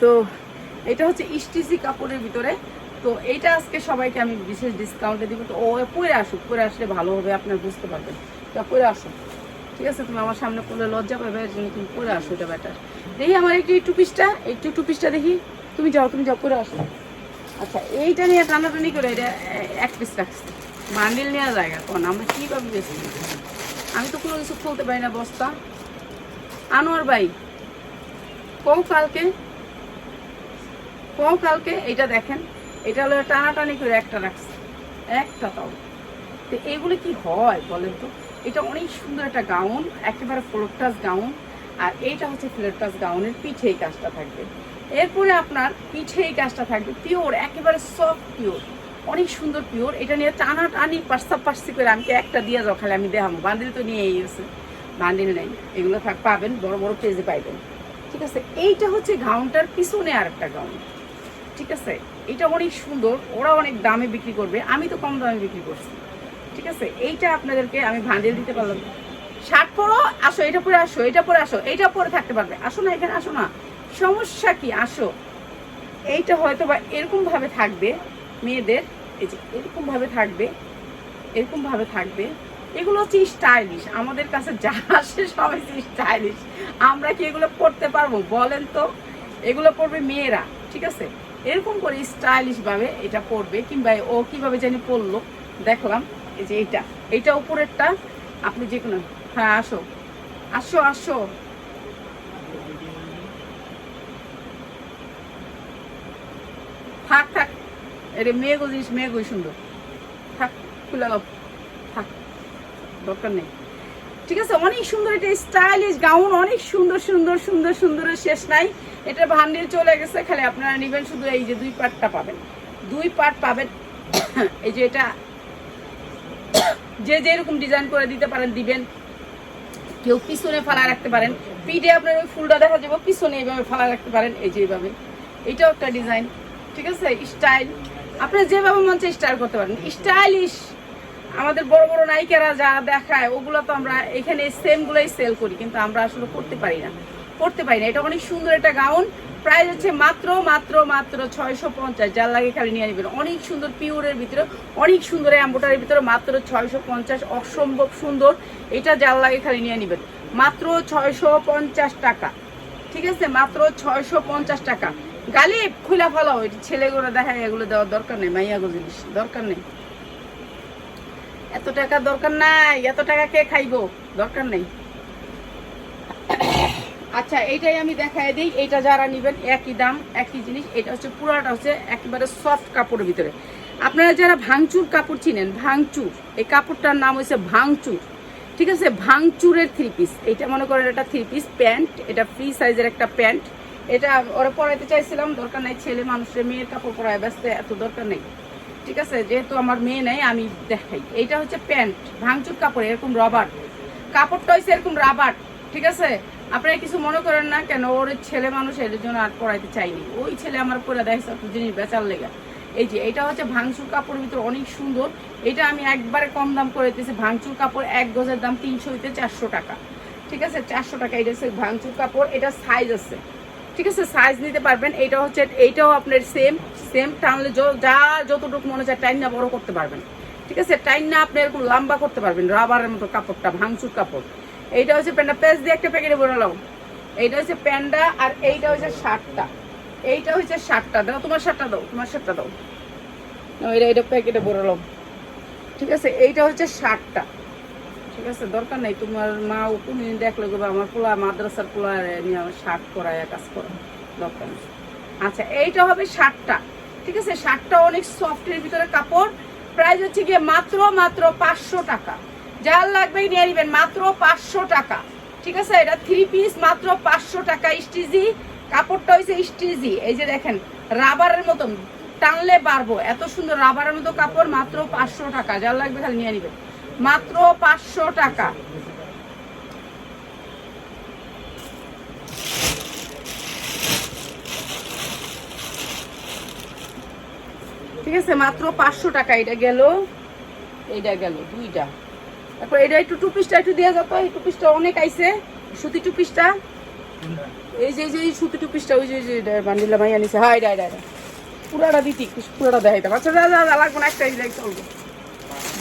তো এটা হচ্ছে ইস্টিসি কাপড়ের ভিতরে। তো এইটা আজকে সবাইকে আমি বিশেষ ডিসকাউন্টে দিব। তো ও পরে আসুক, পরে আসলে ভালো হবে, আপনার বুঝতে পারবেন। তো পরে আসুক। ঠিক আছে, তুমি আমার সামনে পড়লে লজ্জা পাবে এর জন্য তুমি পরে আসো, এটা ব্যাটার দেখি আমার একটু একটু পিসটা, একটু একটু পিসটা দেখি। তুমি যাও তুমি যাও, পরে আসো। আচ্ছা এইটা নিয়ে টানাটানি করে এটা এক পিস রাখছি। বান্ডিল নেওয়া জায়গা কোন? আমরা কীভাবে বেশি আমি তো কোনো কিছু খুলতে পারি না, বস্তা। আনোয়ার ভাই, কও কালকে? কও কালকে এটা দেখেন, এটা হলো টানাটানি করে একটা রাখছে, একটা তাও তো এগুলো কি হয় বলেন তো? এটা অনেক সুন্দর একটা গাউন একেবারে ফ্লোরটাস গাউন আর এইটা হচ্ছে ফ্লোটাস গাউনের পিঠে এই কাজটা থাকবে। এরপরে আপনার পিঠে এই কাজটা থাকবে পিওর একেবারে সফট পিওর অনেক সুন্দর পিওর এটা নিয়ে টানা টানি পার্সা পার্সি করে আমাকে একটা দিয়ে যাও আমি দেখাবো। বান্ডিল তো নিয়ে গেছে বান্ডিল নেই, এগুলো পাবেন, বড় বড় পেজে পাইবেন। ঠিক আছে, এইটা হচ্ছে গাউনটার পিছনে আর একটা গাউন ঠিক আছে? এটা অনেক সুন্দর ওরা অনেক দামে বিক্রি করবে, আমি তো কম দামে বিক্রি করছি, ঠিক আছে? এইটা আপনাদেরকে আমি ভান্ডেল দিতে পারলাম। শার্ট পরো, আসো, এটা পরে আসো, এটা পরে আসো, এইটা পরে থাকতে পারবে। আসো না, এখানে আসো না। সমস্যা কি? আসো। এইটা হয়তো বা এরকম ভাবে থাকবে, মেয়েদের, এই যে এরকম ভাবে থাকবে, এরকম ভাবে থাকবে। এগুলো হচ্ছে স্টাইলিশ আমাদের কাছে যা আসে সবাই স্টাইলিশ আমরা কি এগুলো পড়তে পারব? বলেন তো। এগুলো পড়বে মেয়েরা, ঠিক আছে? এরকম করে স্টাইলিশ ভাবে এটা পড়বে কিংবা ও কীভাবে জানি পড়ল দেখলাম, এই যে এইটা। এইটা উপরেরটা, আপনি যে কোনো হ্যাঁ আসো। আসো আসো। থাক থাক। এটা মেয়েগো জিনিস মেয়েগোই সুন্দর। থাক, খুলে থাক, দরকার নেই। ঠিক আছে, অনেক সুন্দর এটা স্টাইলিশ গাউন অনেক সুন্দর সুন্দর সুন্দর, সুন্দরের শেষ নাই। এটা ভান্ডিল চলে গেছে, খালি আপনারা নেবেন শুধু এই যে দুই পার্টটা পাবেন। দুই পার্ট পাবেন, এই যে এটা, যে যেরকম ডিজাইন করে দিতে পারেন, দিবেন। কেউ পিছনে ফালা রাখতে পারেন। পিঠে আপনার ওই ফুলটা দেখা যাবে, পিছনে এইভাবে ফালা রাখতে পারেন, এই যে এইভাবে। এটাও একটা ডিজাইন ঠিক আছে? স্টাইল আপনি যেভাবে মন চায় স্টাইল করতে পারেন। স্টাইলিশ আমাদের বড় বড় নায়িকারা যা দেখায়, ওগুলো তো আমরা এখানে সেম গুলোই সেল করি, কিন্তু আমরা আসলে করতে পারি না। করতে পারি না। এটা অনেক সুন্দর একটা গাউন। প্রাইস হচ্ছে মাত্র মাত্র মাত্র ছয়শো পঞ্চাশ। যার লাগে খালি নিয়ে নেবেন। অনেক সুন্দর পিওরের ভিতরে, অনেক সুন্দর অ্যাম্বোটারির ভিতরে মাত্র ছয়শো পঞ্চাশ। অসম্ভব সুন্দর। এটা যার লাগে খালি নিয়ে নেবেন। মাত্র ছয়শো পঞ্চাশ টাকা। ঠিক আছে? মাত্র ছয়শো পঞ্চাশ টাকা। গালিব খুলা ফেলাও। এটি ছেলেগুলো দেখায় এগুলো দেওয়ার দরকার নেই। মাইয়াগো জিনিস, দরকার নেই। এত টাকা দরকার নাই। এত টাকা কে খাইবো? দরকার নেই। আচ্ছা এইটাই আমি দেখাই দিই। এইটা যারা নেবেন, একই দাম, একই জিনিস। এটা হচ্ছে পুরাটা হচ্ছে একেবারে সফট কাপড়ের ভিতরে। আপনারা যারা ভাঙচুর কাপড় চিনেন, ভাঙচুর, এই কাপড়টার নাম হচ্ছে ভাঙচুর। ঠিক আছে? ভাঙচুরের থ্রি পিস এটা মনে করেন এটা থ্রি পিস প্যান্ট, এটা ফ্রি সাইজের একটা প্যান্ট। এটা ওরা পরাইতে চাইছিলাম, দরকার নাই ছেলে মানুষের মেয়ের কাপড় পরায় ব্যস্ত, এত দরকার নেই। ঠিক আছে? যেহেতু আমার মেয়ে নেই, আমি দেখাই। এইটা হচ্ছে প্যান্ট, ভাঙচুর কাপড়, এরকম রবার কাপড়টা হচ্ছে এরকম রাবার ঠিক আছে? আপনারা কিছু মনে করেন না কেন? ওর ছেলে মানুষ এর জন্য আর পড়াইতে চাইনি ওই ছেলে আমার পরে দেখছে জিনিস বেচার লেগা। এই যে, এটা হচ্ছে ভাঙচুর কাপড়ের ভিতরে অনেক সুন্দর। এটা আমি একবারে কম দাম করে দিতেছি। ভাঙচুর কাপড় এক গজের দাম তিনশো হইতে চারশো টাকা। ঠিক আছে? চারশো টাকা এটা হচ্ছে ভাঙচুর কাপড়। এটা সাইজ আছে। ঠিক আছে? সাইজ নিতে পারবেন। এটা হচ্ছে এইটাও আপনার সেম সেম টানলে যা যতটুকু মনে চায় টাইন না বড় করতে পারবেন। ঠিক আছে? টাইন না আপনি এরকম লম্বা করতে পারবেন রাবারের মতো কাপড়টা, ভাঙচুর কাপড়। এইটা হচ্ছে প্যান্ডা পেজ দিয়ে একটা প্যাকেটে বলালাম এইটা হচ্ছে প্যান্ডা আর এইটা হচ্ছে শার্টটা। এইটা হচ্ছে শার্টটা। দাও, তোমার শার্টটা দাও, তোমার শার্টটা দাও। এটা এটা প্যাকেটে বলালাম ঠিক আছে? এইটা হচ্ছে শার্টটা। ঠিক আছে? দরকার নেই, তোমার মা তুমি দেখলে গো আমার পোলা মাদ্রাসার পোলা নিয়ে আমার শার্ট করায় কাজ করা। দরকার নেই। আচ্ছা এইটা হবে শার্টটা। ঠিক আছে? শার্টটা অনেক সফটের ভিতরে কাপড়। প্রাইস হচ্ছে গিয়ে মাত্র মাত্র পাঁচশো টাকা। যার লাগবে নিয়ে নেবেন মাত্র পাঁচশো টাকা। ঠিক আছে? এটা থ্রি পিস মাত্র পাঁচশো টাকা স্টিজি কাপড়টা হয়েছে স্টিজি এই যে দেখেন, রাবারের মতন টানলে পারব এত সুন্দর রাবারের মতো কাপড় মাত্র পাঁচশো টাকা। যার লাগবে খালি নিয়ে নেবেন। মাত্র পাঁচশো টাকা। ঠিক আছে? মাত্র পাঁচশো টাকা। এটা গেল এইটা গেল, দুইটা। তারপর এটা একটু টু পিসটা একটু দিয়ে যাতো এই টু পিসটা অনেক আইছে সুতি টু পিসটা এই যে যে সুতি টু পিসটা ওই যে বান্ডিলা ভাই আনিছে হাই ডাই ডাই পুরাটা দিতি পুরাটা দেখাইতাম আচ্ছা যা, লাগবে না একটাই যাই চলবে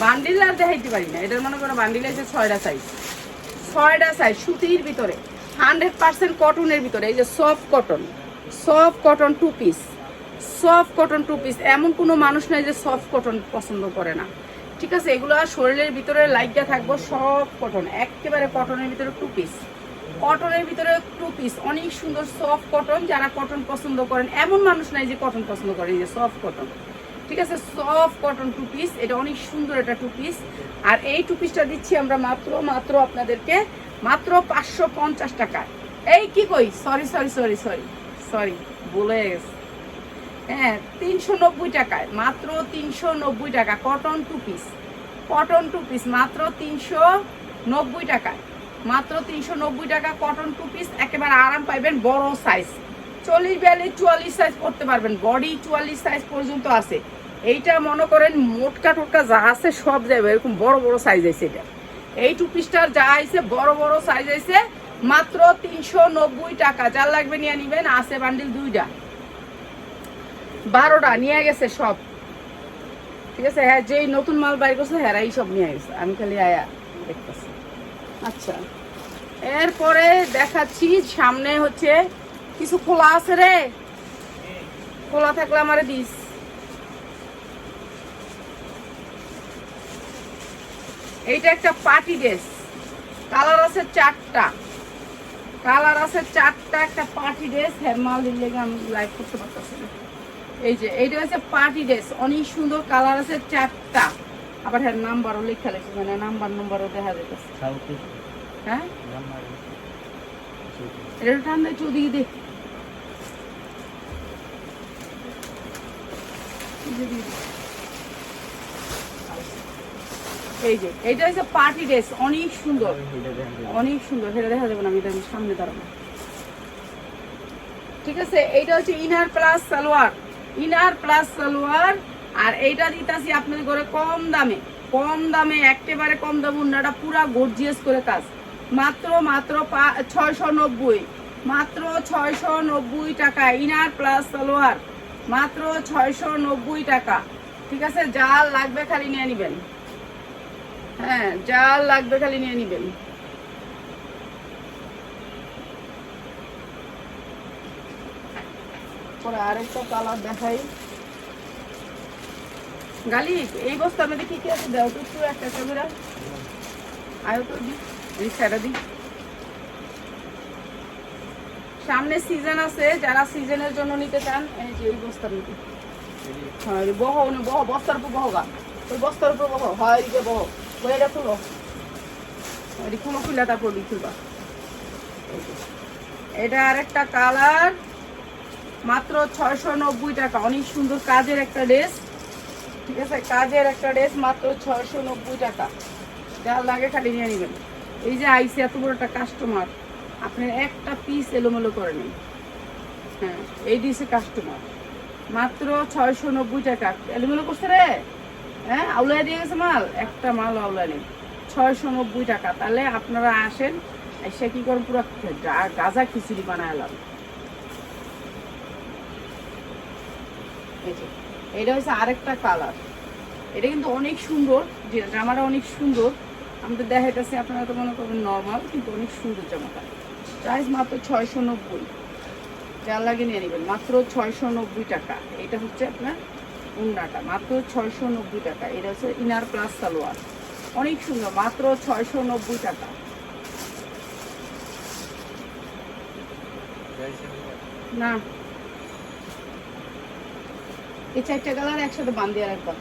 বান্ডিল আর দেখাইতে পারি না। এটার মনে করো বান্ডিল আছে ছয়টা সাইজ ছয়টা সাইজ সুতির ভিতরে। হান্ড্রেড পার্সেন্ট কটনের ভিতরে। এই যে soft cotton soft cotton two piece soft cotton two piece এমন কোনো মানুষ নাই যে সফট কটন পছন্দ করে না। ঠিক আছে, এগুলো শরীরের ভিতরে লাইটটা থাকব সব কটন একেবারে কটনের ভিতরে টু পিস কটনের ভিতরে টু পিস অনেক সুন্দর সফট কটন যারা কটন পছন্দ করেন, এমন মানুষ নাই যে কটন পছন্দ করেন যে সফট কটন ঠিক আছে সফট কটন টু পিস এটা অনেক সুন্দর এটা টু পিস আর এই টু পিসটা দিচ্ছি আমরা মাত্র মাত্র আপনাদেরকে, মাত্র পাঁচশো পঞ্চাশ টাকায় এই কি কই? Sorry sorry sorry sorry sorry বলে গেছে। হ্যাঁ তিনশো নব্বই টাকায়, মাত্র তিনশো নব্বই টাকা cotton two piece cotton two piece মাত্র তিনশো নব্বই টাকায়। মাত্র তিনশো নব্বই টাকা কটন টু পিস একেবারে আরাম পাইবেন, বড় সাইজ চল্লিশ বিয়াল্লিশ, চুয়াল্লিশ সাইজ করতে পারবেন বডি চুয়াল্লিশ সাইজ পর্যন্ত আছে। এইটা মনে করেন, মোটকা টোটকা যা আছে, সব যাবে, এরকম বড় বড় সাইজ আছে এটা। এই টু পিসটার যা আইছে বড় বড় সাইজ আইছে মাত্র তিনশো নব্বই টাকা। যার লাগবে নিয়ে নিবেন, আছে বান্ডিল দুইটা। বারোটা নিয়ে গেছে সব। ঠিক আছে হ্যাঁ যেই নতুন মাল বাইর করছে, হেরাই সব নিয়ে গেছে। আমি খালি আয়া দেখতেছি। আচ্ছা এরপরে দেখাচ্ছি, সামনে হচ্ছে, কিছু খোলা আছে রে। খোলা থাকলে আমারে দিস। এইটা একটা পার্টি ড্রেস। কালার আছে চারটা। কালার আছে চারটা একটা পার্টি ড্রেস। হ্যাঁ মাল দিলে আমি লাইভ করতে পারতেছি না? এই যে এইটা হচ্ছে পার্টি ড্রেস অনেক সুন্দর কালার আছে চারটা। আবার হ্যাঁ নাম্বারও লেখা লেখি মানে নাম্বার নাম্বারও দেখা যাইতেছে। হ্যাঁ? এটা ঠান্ডা দে। এই যে এইটা হচ্ছে পার্টি ড্রেস অনেক সুন্দর। অনেক সুন্দর। সেটা দেখা যাবে না আমি এটা সামনে দাঁড়াবো ঠিক আছে এইটা হচ্ছে inner plus salwar. Inner plus salwar আর এইটা দিতাছি আপনাদের ঘরে কম দামে। কম দামে, একেবারে কম দামে, উন্নাটা পুরা গর্জিয়াস করে কাজ। মাত্র মাত্র ছয়শো নব্বই মাত্র ছয়শো নব্বই টাকা ইনার প্লাস সালোয়ার মাত্র ছয়শো নব্বই টাকা। ঠিক আছে? যা লাগবে খালি নিয়ে নিবেন। হ্যাঁ যা লাগবে খালি নিয়ে নিবেন। পরে আরেকটা কালার দেখাই। গালি, এই বস্তার মধ্যে কি কি আছে? দাও তো একটু একটা ক্যামেরা আয়ো তো দি রিক্সাটা দি। সামনে সিজন আছে, যারা সিজনের জন্য নিতে চান, এই যে এই বস্তার মধ্যে। হ্যাঁ এই বহ বহ, বস্তার উপর বহ গা। ওই বস্তার উপর বহ। হয়, এই যে বহ। ওই এটা খুলো এটি খুলো খুলে তারপর খুলবা এই এটা আরেকটা কালার মাত্র ছয়শো নব্বই টাকা। অনেক সুন্দর কাজের একটা ড্রেস। ঠিক আছে? কাজের একটা ড্রেস মাত্র ছয়শো নব্বই টাকা। যা লাগে খালি নিয়ে নেবেন। এই যে আইসি, এত বড় একটা কাস্টমার আপনার একটা পিস এলোমেলো করে নেই। হ্যাঁ এই দিছে কাস্টমার মাত্র ছয়শো নব্বই টাকা। এলোমেলো করছে রে? হ্যাঁ আউলায় দিয়ে গেছে মাল? একটা মাল আউলায় নেই। ছয়শো নব্বই টাকা। তাহলে আপনারা আসেন, এসে কি করেন? পুরো গাজা খিচুড়ি বানাইলাম। এই এটা হচ্ছে আরেকটা কালার এটা কিন্তু অনেক সুন্দর জামাটা অনেক সুন্দর। আমাদের দেখাইতেছে, আপনারা তো মনে করবেন নর্মাল কিন্তু অনেক সুন্দর জামাটা। প্রাইস মাত্র ছয়শো নব্বই যার লাগে নিয়ে নেবেন। মাত্র ছয়শো নব্বই টাকা। এটা হচ্ছে আপনার উন্নাটা মাত্র ছয়শো নব্বই টাকা। এটা হচ্ছে ইনার প্লাস সালোয়ার। অনেক সুন্দর। মাত্র ছয়শো নব্বই টাকা। না। এই চারটা কালার একসাথে বান্ধি আর একবার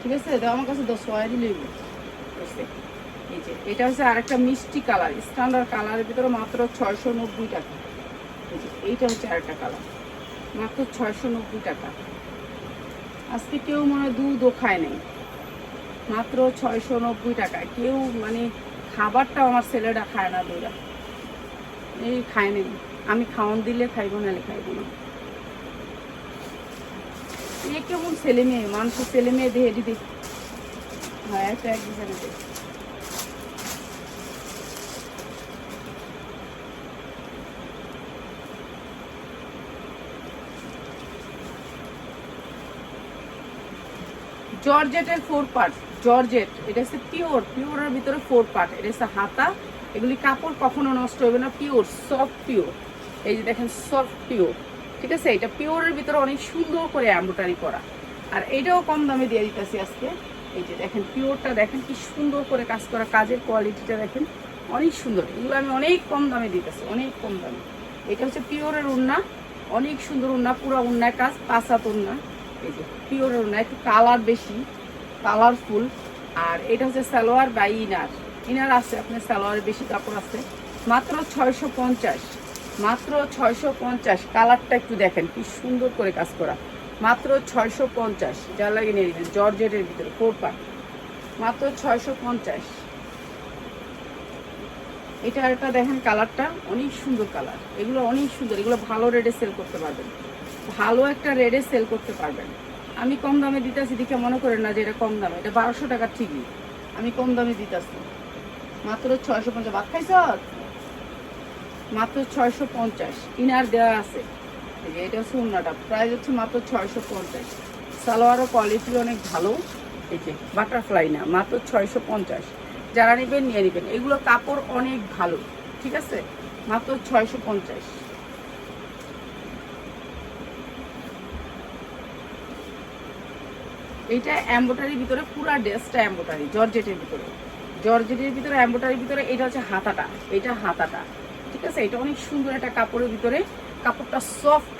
ঠিক আছে? দাও আমার কাছে দশ হবে। বুঝছে? এই যে, এটা হচ্ছে আরেকটা মিষ্টি কালার স্ট্যান্ডার্ড কালারের ভিতরে মাত্র ছয়শো নব্বই টাকা এইটা হচ্ছে আরেকটা কালার, মাত্র ছয়শো নব্বই টাকা। আজকে কেউ মনে হয় দুধও খায় নাই। মাত্র ছয়শো নব্বই টাকা। কেউ মানে খাবারটাও আমার ছেলেটা খায় না দুইটা। এই খায় নাই। আমি খাওয়ান দিলে খাইবো, নাহলে খাইবো না। এ কেমন ছেলে মেয়ে? মানুষের ছেলে মেয়ে দিয়ে দিবে হ্যাঁ জর্জেটের ফোর পার্ট জর্জেট, এটা হচ্ছে পিওর পিওরের ভিতরে ফোর পার্ট এটা হচ্ছে হাতা। এগুলি কাপড় কখনো নষ্ট হবে না পিওর সফট পিওর এই যে দেখেন সফট পিওর ঠিক আছে? এটা পিওরের ভিতরে অনেক সুন্দর করে এম্ব্রয়ডারি করা। আর এইটাও কম দামে দিয়ে দিতেছি আজকে। এই যে দেখেন, পিওরটা দেখেন কি সুন্দর করে কাজ করা, কাজের কোয়ালিটিটা দেখেন অনেক সুন্দর। এগুলো আমি অনেক কম দামে দিতেছি, অনেক কম দামে। এটা হচ্ছে পিওরের উন্না অনেক সুন্দর উন্না পুরো উন্নায় কাজ পাঁচাত উন্না এই যে পিওরের উন্না একটু কালার বেশি কালারফুল আর এটা হচ্ছে সালোয়ার বা ইনার। ইনার আছে, আপনার সালোয়ারের বেশি কাপড় আছে, মাত্র ছয়শো পঞ্চাশ। মাত্র ছয়শো পঞ্চাশ। কালারটা একটু দেখেন, কি সুন্দর করে কাজ করা। মাত্র ছয়শো পঞ্চাশ যা লাগে নিয়ে নেবেন জর্জেটের ভিতরে পার্ট মাত্র ছয়শো পঞ্চাশ। এটা একটা দেখেন কালারটা, অনেক সুন্দর কালার। এগুলো অনেক সুন্দর, এগুলো ভালো রেটে সেল করতে পারবেন। ভালো একটা রেটে সেল করতে পারবেন। আমি কম দামে দিতেছি দেখে মনে করেন না যে এটা কম দামে, এটা বারোশো টাকা ঠিকই। আমি কম দামে দিতেছি। মাত্র ছয়শো পঞ্চাশ। ভাত খাইছ? মাত্র ছয়শো পঞ্চাশ। ইনার দেওয়া আছে। এটা হচ্ছে উন্নাটা। প্রাইস হচ্ছে মাত্র ছয়শো পঞ্চাশ। সালোয়ারও কোয়ালিটি অনেক ভালো। এই বাটারফ্লাই না, মাত্র ছয়শো পঞ্চাশ। যারা নেবেন, নিয়ে নেবেন। এগুলো কাপড় অনেক ভালো। ঠিক আছে? মাত্র ছয়শো পঞ্চাশ। এইটা এম্বোটারির ভিতরে, পুরা ড্রেসটা এম্বোটারি জর্জেটের ভিতরে। জর্জেটের ভিতরে এম্বোটারির ভিতরে, এটা হচ্ছে হাতাটা। এটা হাতাটা। ঠিক আছে? এটা অনেক সুন্দর একটা কাপড়ের ভিতরে। কাপড়টা সফট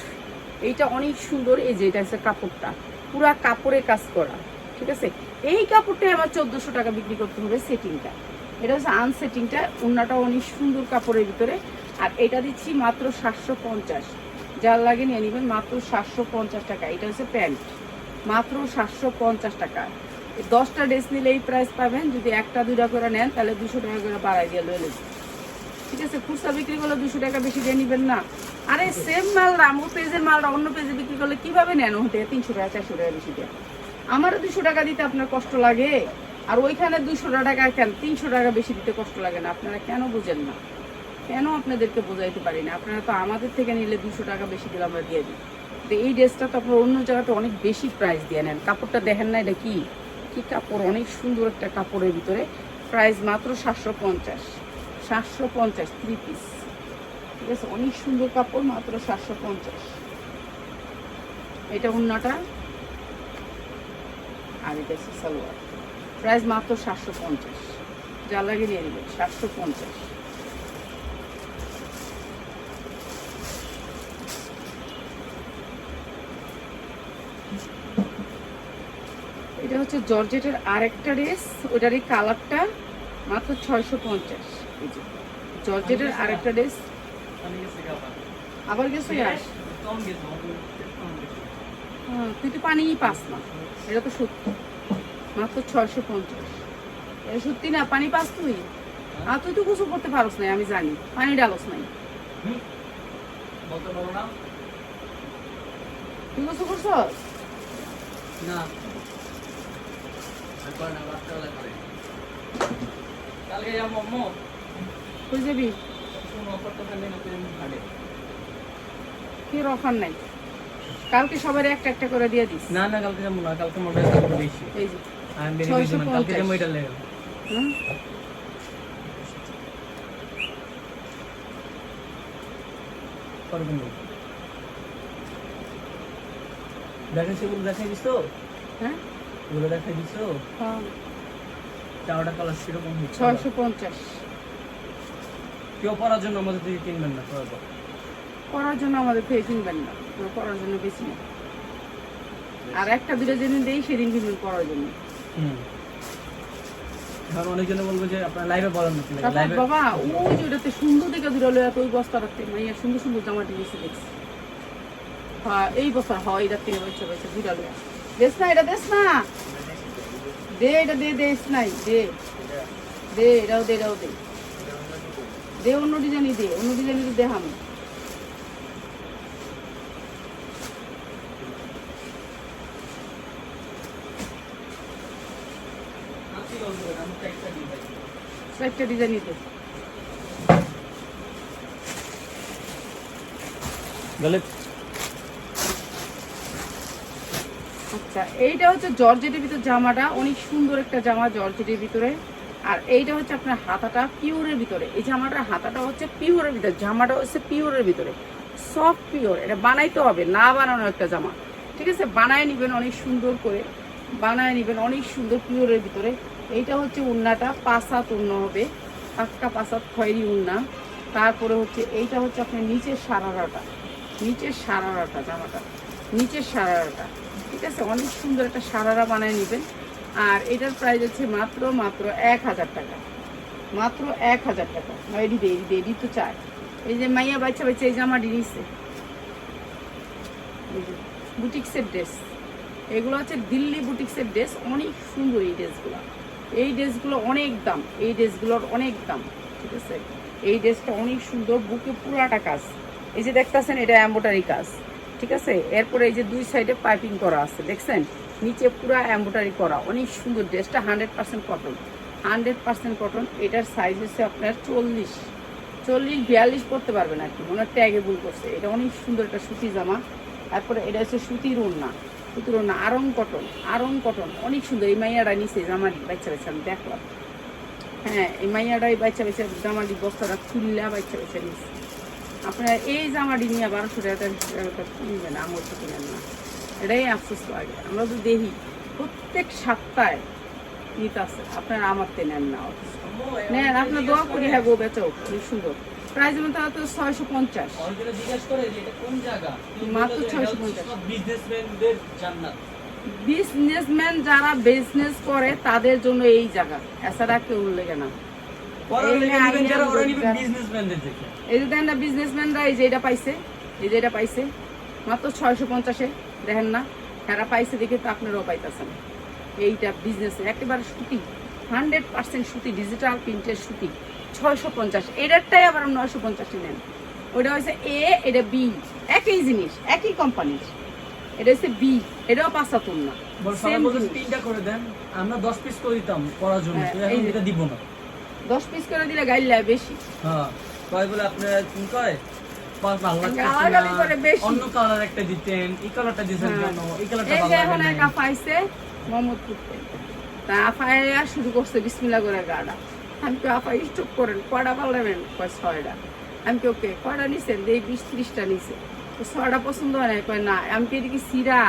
এইটা অনেক সুন্দর। এই যে, এটা হচ্ছে কাপড়টা। পুরা কাপড়ে কাজ করা, ঠিক আছে? এই কাপড়টাই আমার চোদ্দোশো টাকা বিক্রি করতে হবে সেটিংটা এটা হচ্ছে আনসেটিংটা উন্নাটা অনেক সুন্দর কাপড়ের ভিতরে। আর এটা দিচ্ছি মাত্র সাতশো পঞ্চাশ। যার লাগে নিয়ে নেবেন মাত্র সাতশো পঞ্চাশ টাকা। এটা হচ্ছে প্যান্ট। মাত্র সাতশো পঞ্চাশ টাকা। দশটা ড্রেস নিলে এই প্রাইস পাবেন। যদি একটা, দুইটা করে নেন, তাহলে দুশো টাকা করে বাড়াই দিয়ে লয়ে ঠিক আছে, খুচরা বিক্রি করলে দুশো টাকা বেশি দিয়ে নেবেন না। আরে সেম মাল আমার পেজের মালটা অন্য পেজে বিক্রি করলে কীভাবে নেন? হতে তিনশো টাকা, চারশো টাকা বেশি দেয়। আমারও দুশো টাকা দিতে আপনার কষ্ট লাগে। আর ওইখানে দুশো টাকা কেন? তিনশো টাকা বেশি দিতে কষ্ট লাগে না। আপনারা কেন বুঝেন না? কেন আপনাদেরকে বোঝাইতে পারি না? আপনারা তো আমাদের থেকে নিলে দুশো টাকা বেশি দিলে আমরা দিয়ে দিই। তো এই ড্রেসটা তো আপনার অন্য জায়গাতে অনেক বেশি প্রাইস দিয়ে নেন। কাপড়টা দেখেন না, এটা কি? কাপড়? অনেক সুন্দর একটা কাপড়ের ভিতরে। প্রাইস মাত্র সাতশো পঞ্চাশ। সাতশো পঞ্চাশ থ্রি পিস ঠিক আছে, অনেক সুন্দর কাপড়, মাত্র সাতশো পঞ্চাশ। এটা অন্যটা আর এটা সালোয়ার। প্রাইস মাত্র সাতশো পঞ্চাশ। যা লাগে নিয়ে নেবেন, সাতশো পঞ্চাশ। এটা হচ্ছে জর্জেটের আরেকটা ড্রেস ওটারই কালারটা মাত্র ছয়শো পঞ্চাশ। এই যে জর্জেটের আরেকটা ড্রেস আবার গেছে আস হ্যাঁ, তুই তো পানিই পাস না। এটা তো সত্যি। মাত্র ছয়শো পঞ্চাশ। এটা সত্যি না পানি পাস তুই? আর তুই তো গোসল করতে পারস নাই আমি জানি। পানি ডালস নাই। তুই গোসল করছস? না। কালকে যাব যাবি কি অফার নাই। কালকে সবার একটা একটা করে দিয়ে দিস। না না কালকে যাব না কালকে মোটর এই যে আমি বেরিয়ে গেছি মানে কালকে 650 যাব এটা লেগে। হুম। করবেন না দেখে সেগুলো দেখাই দিস তো। হ্যাঁ? ওগুলো দেখাই দিস তো। হ্যাঁ। কালার সেরকম হচ্ছে ছয়শো পঞ্চাশ। কেউ পড়ার জন্য আমাদের থেকে কিনবেন না পড়ার জন্য। আমাদের থেকে কিনবেন না করার জন্য বেশি না। আর একটা দুটো যেদিন দেই সেদিন কিনবেন করার জন্য। হুম। বলব যে আপনার লাইভে বলেন লাইভে বাবা ওই যে সুন্দর দেখে দুটো লয়া ওই বস্তা রাখতে মাইয়া সুন্দর সুন্দর জামাটি বেশি দেখছি। হ্যাঁ এই বছর হয় এটার থেকে দুটা লয়া। দেশ না এটা দেশ না। দে এটা দে দেশ নাই দে। দে এটাও দে এটাও দে। দে অন্য ডিজাইনই দে অন্য ডিজাইনই দে আমি একটা ডিজাইনই দে। গেলে আচ্ছা এইটা হচ্ছে জর্জেটের ভিতর জামাটা অনেক সুন্দর একটা জামা জর্জেটের ভিতরে। আর এইটা হচ্ছে আপনার হাতাটা পিওরের ভিতরে। এই জামাটার হাতাটা হচ্ছে পিওরের ভিতরে, জামাটা হচ্ছে পিওরের ভিতরে। সফট পিওর এটা বানাইতে হবে, না বানানো একটা জামা। ঠিক আছে? বানায় নেবেন অনেক সুন্দর করে। বানায় নেবেন অনেক সুন্দর পিওরের ভিতরে। এইটা হচ্ছে উন্নাটা পাঁচাত উন্ন হবে। পাক্কা পাঁচাত খয়েরি উন্না। তারপরে হচ্ছে এইটা হচ্ছে আপনার নিচের সারারাটা। নিচের সারারাটা জামাটা। নিচের সারারাটা। ঠিক আছে? অনেক সুন্দর একটা সারারা বানায় নেবেন। আর এটার প্রাইস হচ্ছে মাত্র মাত্র এক হাজার টাকা। মাত্র এক হাজার টাকা। এডি দে এডি দে এডি তো চায় এই যে মাইয়া বাচ্চা বাচ্চা, এই জামাটি নিচ্ছে বুটিক্সের ড্রেস এগুলো হচ্ছে দিল্লি বুটিক্সের ড্রেস অনেক সুন্দর এই ড্রেসগুলো এই ড্রেসগুলো অনেক দাম। এই ড্রেসগুলোর অনেক দাম। ঠিক আছে? এই ড্রেসটা অনেক সুন্দর। বুকে পুরাটা কাজ। এই যে দেখতেছেন, এটা এম্বোটারি কাজ। ঠিক আছে? এরপরে এই যে দুই সাইডে পাইপিং করা আছে। দেখছেন? নিচে পুরা এম্বোটারি করা। অনেক সুন্দর ড্রেসটা hundred percent cotton. Hundred percent cotton. এটার সাইজ হচ্ছে আপনার চল্লিশ। চল্লিশ, বিয়াল্লিশ করতে পারবেন আর কি। মনে ট্যাগে ভুল করছে। এটা অনেক সুন্দর একটা সুতি জামা। তারপরে এটা হচ্ছে সুতির ওড়না সুতির ওড়না আরং কটন আরং কটন। অনেক সুন্দর। এই মাইয়াটা নিচে জামাটি বাচ্চা বাচ্চা আমি দেখলাম। হ্যাঁ এই মাইয়াটাই বাচ্চা বাচ্চা জামাটি, বস্তাটা খুললা বাচ্চা বাচ্চা নিচ্ছে আপনার এই জামাটি নিয়ে বারোশো টাকা কিনবেন আমার তো কিনেন না। এটাই আফসোস লাগে। আমরা তো দেখি প্রত্যেক সপ্তাহে নিতে আছে আপনারা আমার তে নেন না নেন আপনার দোয়া করি হ্যাঁ গো বেচাও খুব সুন্দর। প্রাইস যেমন তাহলে তো ছয়শো পঞ্চাশ। মাত্র 650 বিজনেসম্যানদের জান্নাত। বিজনেসম্যান যারা বিজনেস করে তাদের জন্য এই জায়গা। এছাড়া কেউ লেগে না। এই যে বিজনেসম্যানরা এই যে এটা পাইছে এই যে এটা পাইছে মাত্র ছয়শো পঞ্চাশে। দেখেন না যারা পাইছে দেখে তো আপনারাও পাইতেছেন। এইটা বিজনেস একেবারে সুতি হান্ড্রেড পার্সেন্ট সুতি ডিজিটাল প্রিন্টের সুতি ছয়শো পঞ্চাশ। এটারটাই আবার নয়শো পঞ্চাশে নেন। ওটা হচ্ছে এ এটা বি একই জিনিস একই কোম্পানির এটা হচ্ছে বি এটাও না Same বলছে জিনিস। তিনটা করে দেন আমরা দশ পিস করে দিতাম করার জন্য হ্যাঁ। এটা দিব না। দশ পিস করে দিলে গাইলে বেশি। হ্যাঁ কয় বলে আপনার কি কয়? অন্য কালার একটা দিতেন এই কালারটা দিতেন হ্যাঁ। কেন? এই কালারটা ভালো লাগে এখন না এক মোহাম্মদপুর তা আফাইয়া শুরু করছে বিসমিল্লা করে গাড়া। আমি তো আফা স্টপ করেন কয়টা কয় ছয়টা। আমি কি ওকে কয়টা নিছেন? এই বিশ ত্রিশটা নিছে। তো ছয়টা পছন্দ হয় না কয় না। আমি কি এদিকে সিরা?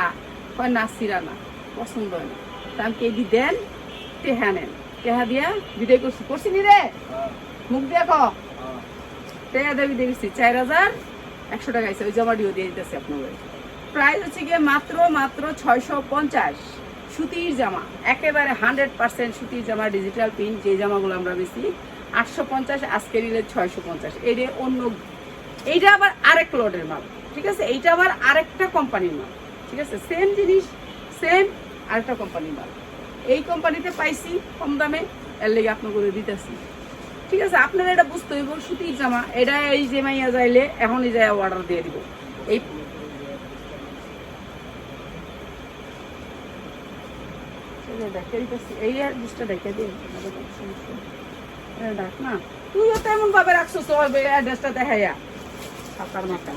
কয় না সিরা না পছন্দ হয় না। তা আমি কি এদি দেন? টেহা নেন। টেহা দিয়া বিদায় করছি। করছি নি রে মুখ দিয়ে ক হ্যাঁ। টেহা দিয়ে বিদায় চার হাজার একশো টাকা আছে ওই জমাটিও দিয়ে দিতেছে আপনাদের। প্রাইস হচ্ছে গিয়ে মাত্র মাত্র ছয়শো পঞ্চাশ সুতির জামা, একেবারে হান্ড্রেড পার্সেন্ট সুতির জামা ডিজিটাল প্রিন্ট যে জামাগুলো আমরা বেশি, আটশো পঞ্চাশ, আজকে নিলে ছয়শো পঞ্চাশ। এটা অন্য, এইটা আবার আরেক লটের মাল, ঠিক আছে? এইটা আবার আরেকটা কোম্পানির মাল, ঠিক আছে? সেম জিনিস সেম আরেকটা কোম্পানির মাল। এই কোম্পানিতে পাইছি কম দামে, এর লেগে আপনাকে দিতেছি। ঠিক আছে, আপনারা এটা বুঝতে হইব, সুতির জামা, এটা এই যে মাইয়া যাইলে, এখনই যাই অর্ডার দিয়ে দিব। এই এই না, তুইও তেমন ভাবে রাখছো তো অ্যাড্রেসটা দেখাইয়া। থাকার মাথা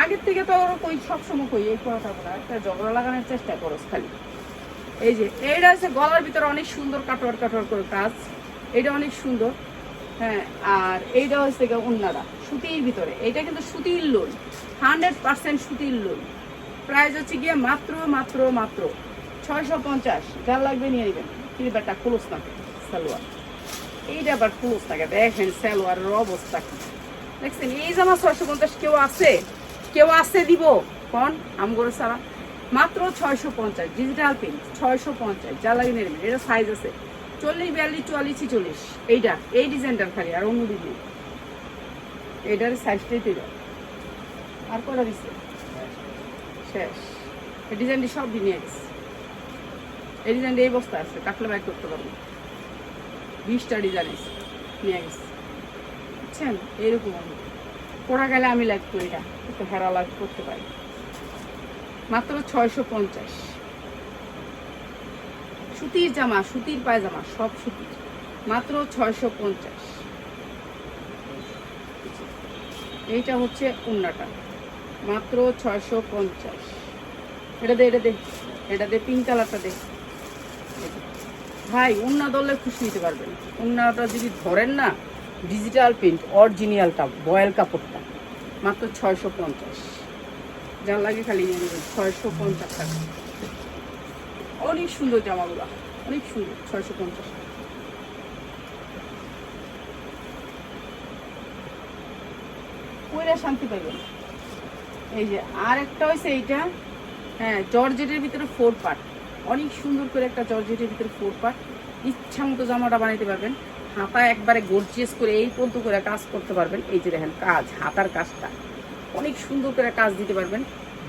আগের থেকে তো ওরা কই, সবসময় কই, এই কথা একটা ঝগড়া লাগানোর চেষ্টা করো খালি। এই যে, এইটা হচ্ছে গলার ভিতরে অনেক সুন্দর কাটোয়ার কাটোয়ার করে কাজ। এটা অনেক সুন্দর। হ্যাঁ আর এইটা হচ্ছে গিয়ে উন্নারা, সুতির ভিতরে। এটা কিন্তু সুতির লোন হান্ড্রেড পার্সেন্ট সুতির লোন প্রাইস হচ্ছে গিয়ে মাত্র মাত্র মাত্র ছয়শো পঞ্চাশ। যার লাগবে নিয়ে নেবেন। কিরবারটা ক্লোজ থাকে, সালোয়ার। এইটা আবার ক্লোজ থাকে। দেখেন সালোয়ারের অবস্থা কি। দেখছেন, এই জামা ছয়শো পঞ্চাশ কেউ আছে? কেউ আছে দিব? কন? আমগরে সারা মাত্র ছয়শো পঞ্চাশ ডিজিটাল প্রিন্ট ছয়শো পঞ্চাশ। যা লাগে নেবেন। এটা সাইজ আছে। চল্লিশ, বিয়াল্লিশ, চুয়াল্লিশ, ছিচল্লিশ। এইটা, এই ডিজাইনটার খালি, আর অন্য ডিজাইন এইটার সাইজটাই তো। আর কটা দিচ্ছে শেষ। এই ডিজাইনটি সব নিয়ে গেছে এই ডিজাইনটা এই বস্তা আছে, কাটলে বাইক করতে পারব। বিশটা ডিজাইন আছে, নিয়ে গেছে। বুঝছেন? এইরকম হবে। পড়া গেলে আমি লাইক করি এটা একটু হেরা লাইক করতে পারি। মাত্র ছয়শো পঞ্চাশ। সুতির জামা, সুতির পায়জামা, সব সুতির। মাত্র ছয়শো পঞ্চাশ। এইটা হচ্ছে উন্নাটা। মাত্র ছয়শো পঞ্চাশ। এটা দে এটা দে এটা দে পিঙ্ক কালারটা দে। ভাই, উন্না দলে খুশি নিতে পারবেন। উন্নাটা যদি ধরেন না ডিজিটাল প্রিন্ট অরিজিনালটা বয়েল কাপড়টা, মাত্র ছয়শো পঞ্চাশ। যার লাগে খালি ছয়শো পঞ্চাশ টাকা। অনেক সুন্দর জামাগুলো। অনেক সুন্দর, ছয়শো পঞ্চাশ। কইরা শান্তি পাইবেন। এই যে আর একটা হয়েছে এইটা। হ্যাঁ জর্জেটের ভিতরে ফোর পার্ট অনেক সুন্দর করে একটা জর্জেটের ভিতরে ফোর পার্ট ইচ্ছা মতো জামাটা বানাইতে পারবেন। হাতা একবারে গর্জিয়াস করে এই পর্যন্ত করে কাজ করতে পারবেন। এই যে দেখেন, কাজ, হাতার কাজটা। অনেক সুন্দর করে কাজ দিতে পারবেন।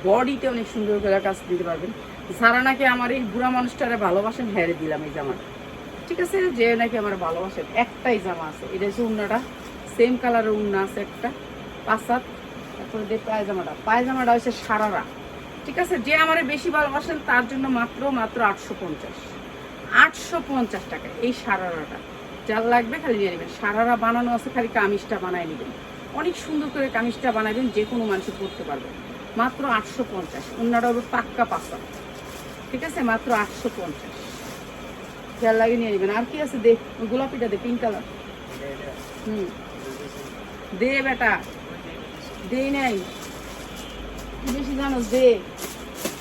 বডিতে অনেক সুন্দর করে কাজ দিতে পারবেন। যারা নাকি আমার এই বুড়া মানুষটারে ভালোবাসেন হেরে দিলাম এই জামাটা ঠিক আছে? যে নাকি আমার ভালোবাসেন, একটাই জামা আছে। এটা হচ্ছে উন্নাটা। সেম কালারের উন্না আছে একটা পাঁচাত তারপরে দিয়ে পায়জামাটা পায়জামাটা হচ্ছে সারারা। ঠিক আছে? যে আমার বেশি ভালোবাসেন, তার জন্য মাত্র মাত্র আটশো পঞ্চাশ। আটশো পঞ্চাশ টাকা এই সারারাটা। যার লাগবে খালি নিয়ে নেবেন। সারারা বানানো আছে, খালি কামিজটা বানায় নেবেন। অনেক সুন্দর করে কামিজটা বানাবেন, যে কোনো মানুষ পরতে পারবে। মাত্র আটশো পঞ্চাশ। অন্যটা হলো পাক্কা পাঁচা ঠিক আছে? মাত্র আটশো পঞ্চাশ। যার লাগে নিয়ে নেবেন। আর কি আছে? দেখ গোলাপিটা দে পিঙ্ক কালার হুম। দে বেটা। দে নাই। বেশি জানো? দে।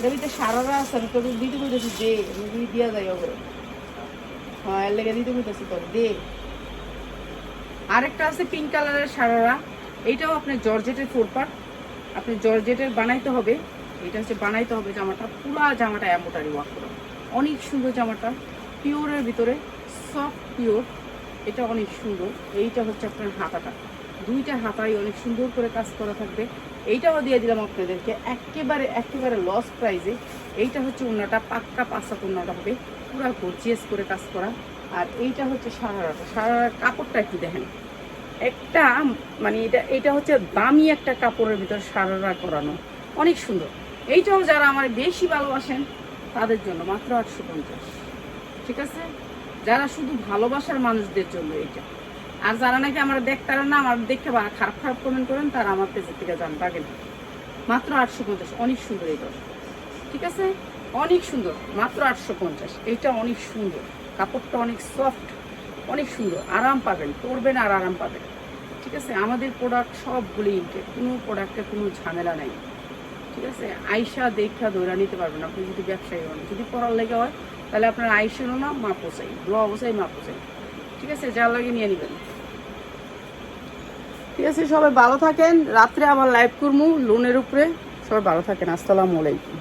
রবিতে সারারা আছে, আমি তোকে দিতে বলতেছি দে। আমি দিয়া যাই ওগুলো হ্যাঁ এর লেগে দিতে বলতেছি তোর দে। আরেকটা আছে পিঙ্ক কালারের সারারা। এইটাও আপনার জর্জেটের ফোর আপনি জর্জেটের বানাইতে হবে। এটা হচ্ছে বানাইতে হবে জামাটা, পুরা জামাটা এম্বোটারি ওয়ার্ক করা। অনেক সুন্দর জামাটা পিওরের ভিতরে সফট পিওর এটা অনেক সুন্দর। এইটা হচ্ছে আপনার হাতাটা। দুইটা হাতাই অনেক সুন্দর করে কাজ করা থাকবে। এইটাও দিয়ে দিলাম আপনাদেরকে। একেবারে একেবারে লস প্রাইজে এইটা হচ্ছে উন্নাটা পাক্কা পাঁচটা উন্নাটা হবে। পুরা গর্জিয়াস করে কাজ করা। আর এইটা হচ্ছে সারারাটা। সারার কাপড়টা একটু দেখেন। একটা মানে এটা এটা হচ্ছে দামি একটা কাপড়ের ভিতর সারারা করানো। অনেক সুন্দর। এইটাও যারা আমার বেশি ভালোবাসেন, তাদের জন্য মাত্র আটশো পঞ্চাশ। ঠিক আছে? যারা শুধু ভালোবাসার মানুষদের জন্য এটা আর যারা নাকি আমার দেখতারা না, আমার দেখতে খারাপ খারাপ কমেন্ট করেন, তারা আমার পেজের থেকে যান পাগেন মাত্র আটশো পঞ্চাশ, অনেক সুন্দর এটা ঠিক আছে? অনেক সুন্দর, মাত্র আটশো পঞ্চাশ। এইটা অনেক সুন্দর। কাপড়টা অনেক সফট অনেক সুন্দর। আরাম পাবেন, পরবেন আর আরাম পাবেন। ঠিক আছে? আমাদের প্রোডাক্ট সবগুলি ইনটেক কোনো প্রোডাক্টে কোনো ঝামেলা নাই। ঠিক আছে? আইসা দেখা দৌড়া নিতে পারবেন আপনি যদি ব্যবসায়ী হন। যদি পড়ার লেগে হয়, তাহলে আপনার আইসেরও না মা চাই ব্ল অবস্থায় মা চাই ঠিক আছে? যা লাগে নিয়ে নেবেন। ঠিক আছে? সবাই ভালো থাকেন। রাত্রে আবার লাইভ করব লোনের উপরে। সবাই ভালো থাকেন। আসসালামু আলাইকুম।